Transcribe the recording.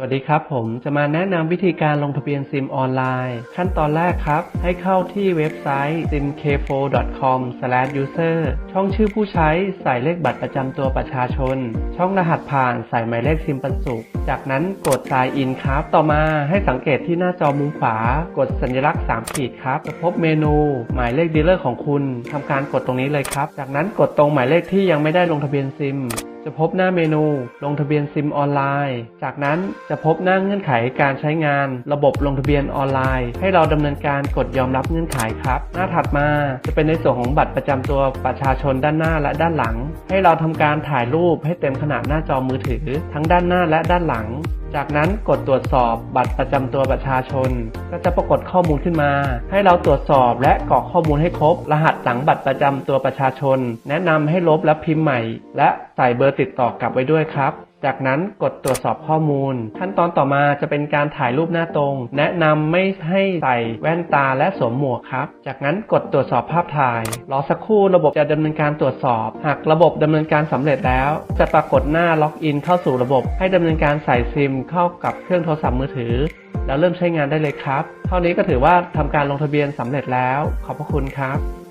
สวัสดีครับ ผมจะมาแนะนำวิธีการลงทะเบียนซิมออนไลน์ ขั้นตอนแรกครับ ให้เข้าที่เว็บไซต์ simk4.com/user ช่องชื่อผู้ใช้ใส่เลขบัตรประจำตัวประชาชน ช่องรหัสผ่านใส่หมายเลขซิมปันสุจากนั้นกด sign in ครับ ต่อมาให้สังเกตที่หน้าจอมุมขวา กดสัญลักษณ์ 3 ขีดครับจะพบเมนู หมายเลขดีลเลอร์ของคุณทำการกดตรงนี้เลยครับ จากนั้นกดตรงหมายเลขที่ยังไม่ได้ลงทะเบียนซิมจะพบหน้าเมนูลงทะเบียนซิมออนไลน์ จากนั้นจะพบหน้าเงื่อนไขการใช้งาน ระบบลงทะเบียนออนไลน์ ให้เราดำเนินการกดยอมรับเงื่อนไขครับ หน้าถัดมาจะเป็นในส่วนของบัตรประจำตัวประชาชนด้านหน้าและด้านหลัง ให้เราทำการถ่ายรูปให้เต็มขนาดหน้าจอมือถือ ทั้งด้านหน้าและด้านหลัง จากนั้นกดตรวจสอบบัตรประจำตัวประชาชน ก็จะปรากฏข้อมูลขึ้นมา ให้เราตรวจสอบและกรอกข้อมูลให้ครบ รหัสหลังบัตรประจำตัวประชาชน แนะนำให้ลบและพิมพ์ใหม่ และใส่เบอร์ติดต่อกลับไว้ด้วยครับ จากนั้นกดตรวจสอบข้อมูล ขั้นตอนต่อมาจะเป็นการถ่ายรูปหน้าตรง แนะนำไม่ให้ใส่แว่นตาและสวมหมวกครับ จากนั้นกดตรวจสอบภาพถ่าย รอสักครู่ระบบจะดำเนินการตรวจสอบ หากระบบดำเนินการสำเร็จแล้ว จะปรากฏหน้าล็อกอินเข้าสู่ระบบ ให้ดำเนินการใส่ซิมเข้ากับเครื่องโทรศัพท์มือถือ แล้วเริ่มใช้งานได้เลยครับ เท่านี้ก็ถือว่าทำการลงทะเบียนสำเร็จแล้ว ขอบพระคุณครับ